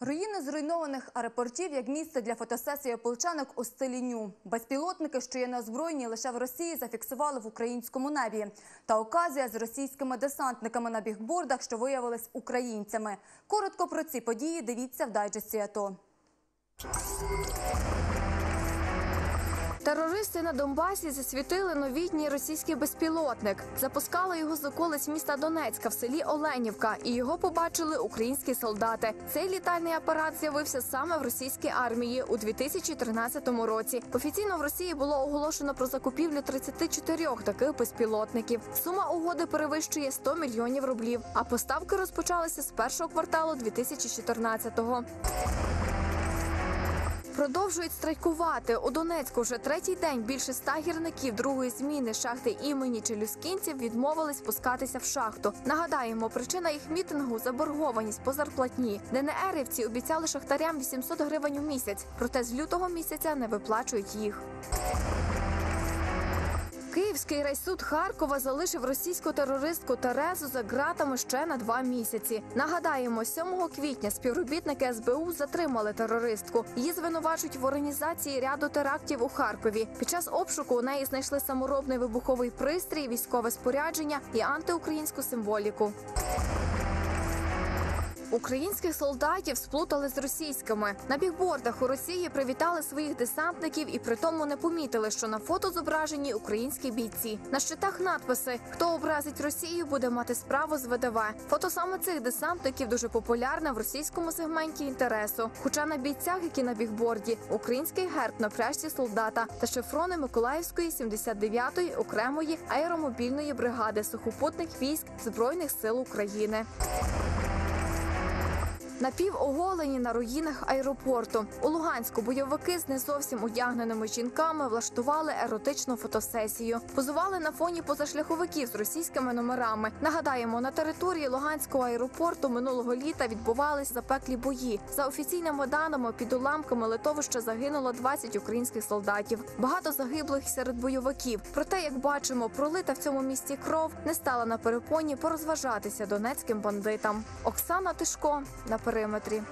Руїни зруйнованих аеропортів як місце для фотосесії ополчанок у стилі ню. Безпілотники, що є на озброєнні лише в Росії, зафіксували в українському небі. Та оказія з російськими десантниками на бігбордах, що виявились українцями. Коротко про ці події дивіться в дайджесті АТО. Терористи на Донбасі засвітили новітній російський безпілотник. Запускали його з околиць міста Донецька в селі Оленівка, і його побачили українські солдати. Цей літальний апарат з'явився саме в російській армії у 2013 році. Офіційно в Росії було оголошено про закупівлю 34 таких безпілотників. Сума угоди перевищує 100 мільйонів рублів. А поставки розпочалися з першого кварталу 2014-го. Продовжують страйкувати у Донецьку. Вже третій день більше ста гірників другої зміни шахти імені Челюскінців відмовились пускатися в шахту. Нагадаємо, причина їх мітингу заборгованість по зарплатні. ДНРівці обіцяли шахтарям 800 гривень у місяць, проте з лютого місяця не виплачують їх. Київський райсуд Харкова залишив російську терористку Терезу за ґратами ще на два місяці. Нагадаємо, 7 квітня співробітники СБУ затримали терористку. Її звинувачують в організації ряду терактів у Харкові. Під час обшуку у неї знайшли саморобний вибуховий пристрій, військове спорядження і антиукраїнську символіку. Українських солдатів сплутали з російськими. На бігбордах у Росії привітали своїх десантників і при тому не помітили, що на фото зображені українські бійці. На щитах надписи Хто образить Росію, буде мати справу з ВДВ. Фото саме цих десантників дуже популярне в російському сегменті інтересу. Хоча на бійцях, які на бігборді, український герб на пряжці солдата та шифрони Миколаївської 79-ї окремої аеромобільної бригади сухопутних військ збройних сил України. Напівоголені на руїнах аеропорту у Луганську бойовики з не зовсім одягненими жінками влаштували еротичну фотосесію. Позували на фоні позашляховиків з російськими номерами. Нагадаємо, на території Луганського аеропорту минулого літа відбувались запеклі бої. За офіційними даними, під уламками литовища загинуло 20 українських солдатів. Багато загиблих серед бойовиків. Проте, як бачимо, пролита в цьому місті кров не стала на перепоні порозважатися донецьким бандитам. Оксана Тишко на периметрі.